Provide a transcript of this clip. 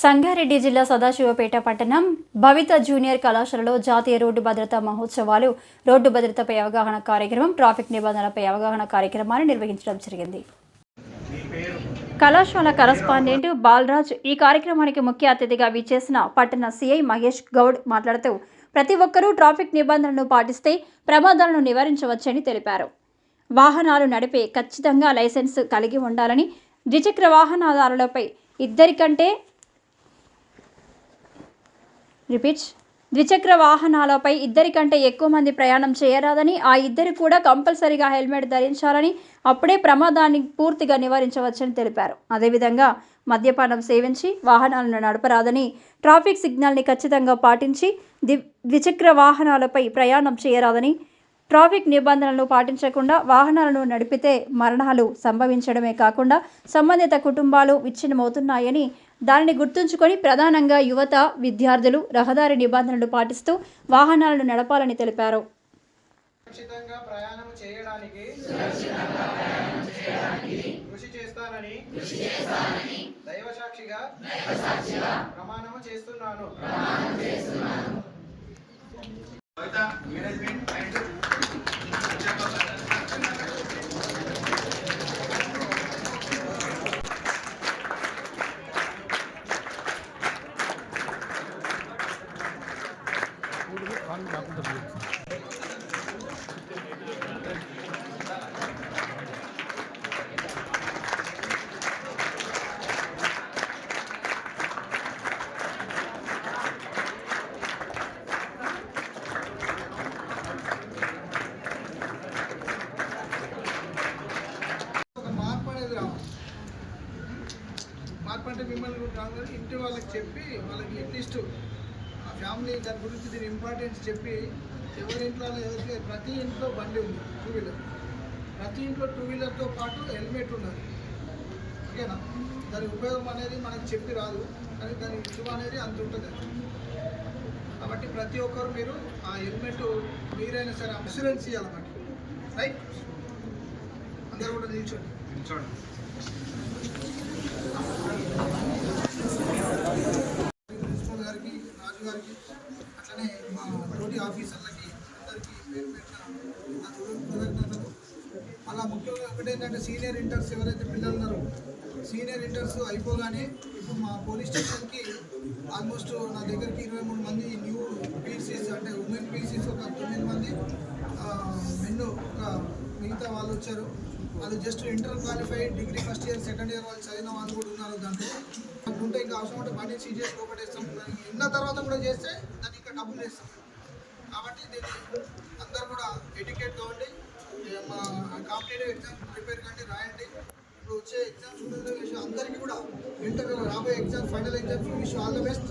సంగారెడ్డి జిల్లా సదాశివపేట పట్టణం భవిత జూనియర్ కళాశాలలో జాతీయ రోడ్డు భద్రతా మహోత్సవాలు రోడ్డు భద్రతపై అవగాహన కార్యక్రమం ట్రాఫిక్ నిబంధనలపై అవగాహన కార్యక్రమాన్ని నిర్వహించడం జరిగింది. కళాశాల కరస్పాండెంట్ బాలరాజ్ ఈ కార్యక్రమానికి ముఖ్య అతిథిగా విచ్చేసిన పట్టణ సిఐ మహేష్ గౌడ్ మాట్లాడుతూ ప్రతి ఒక్కరూ ట్రాఫిక్ నిబంధనలను పాటిస్తే ప్రమాదాలను నివారించవచ్చని తెలిపారు. వాహనాలు నడిపే ఖచ్చితంగా లైసెన్స్ కలిగి ఉండాలని ద్విచక్ర వాహనదారులపై ఇద్దరికంటే రిపీట్ ద్విచక్ర వాహనాలపై ఇద్దరికంటే ఎక్కువ మంది ప్రయాణం చేయరాదని ఆ ఇద్దరు కూడా కంపల్సరీగా హెల్మెట్ ధరించాలని అప్పుడే ప్రమాదాన్ని పూర్తిగా నివారించవచ్చని తెలిపారు. అదేవిధంగా మద్యపానం సేవించి వాహనాలను నడపరాదని ట్రాఫిక్ సిగ్నల్ని ఖచ్చితంగా పాటించి ద్వి ద్విచక్ర వాహనాలపై ప్రయాణం చేయరాదని ట్రాఫిక్ నిబంధనలను పాటించకుండా వాహనాలను నడిపితే మరణాలు సంభవించడమే కాకుండా సంబంధిత కుటుంబాలు విచ్ఛిన్నమవుతున్నాయని దానిని గుర్తుంచుకొని ప్రధానంగా యువత విద్యార్థులు రహదారి నిబంధనలు పాటిస్తూ వాహనాలను నడపాలని తెలిపారు. సురక్షితంగా ప్రయాణం చేయడానికి కృషి చేస్తానని దైవ సాక్షిగా ప్రమాణము చేస్తున్నాను. మార్పు అనేది మార్పు అంటే మిమ్మల్ని కూడా రాదు ఇంటి వాళ్ళకి చెప్పి వాళ్ళకి అట్లీస్ట్ ఫ్యామిలీ దాని గురించి దీని ఇంపార్టెన్స్ చెప్పి ఎవరి ఇంట్లో ఎవరికి ప్రతి ఇంట్లో బండి ఉంది టూ వీలర్ ప్రతి ఇంట్లో టూ వీలర్తో పాటు హెల్మెట్ ఉన్నది. ఓకేనా? దాని ఉపయోగం అనేది మనకు చెప్పి రాదు కానీ దాని విలువ అనేది అంత ఉంటుంది. కాబట్టి ప్రతి ఒక్కరు మీరు ఆ హెల్మెట్ మీరైనా సరే ఇన్సూరెన్స్ ఇవ్వాలన్నమాట రైట్ అందరూ కూడా నిల్చోండి. నిల్చోండి. తోటి ఆఫీసర్లకి అందరికీ పేరు కృతజ్ఞతలు అలా ముఖ్యంగా ఒకటి ఏంటంటే సీనియర్ ఇంటర్స్ ఎవరైతే పిల్లలు ఉన్నారో సీనియర్ ఇంటర్స్ అయిపోగానే ఇప్పుడు మా పోలీస్ స్టేషన్కి ఆల్మోస్ట్ నా దగ్గరికి ఇరవై మూడు మంది న్యూ పీసీస్ అంటే ఉమెన్ పీసీస్ ఒక తొమ్మిది మంది మెన్ ఒక మిగతా వాళ్ళు వచ్చారు. వాళ్ళు just inter qualified degree first year second year వాళ్ళు చదివిన వాళ్ళు కూడా ఉన్నారు దాంట్లో. ఉంటే ఇంకా అవసరం ఉంటే బండి సీజ్ ఒకటి ఇస్తాం దానికి ఉన్న తర్వాత కూడా చేస్తే దాన్ని ఇంకా డబ్బులు వేస్తాం. కాబట్టి దీన్ని అందరు కూడా ఎడ్యుకేట్ కావండి. మా కాంపిటేటివ్ ఎగ్జామ్స్ ప్రిపేర్ కండి రాయండి. ఇప్పుడు వచ్చే ఎగ్జామ్స్ విషయం అందరికీ కూడా ఇంటర్ రాబోయే exams final exams wish all the best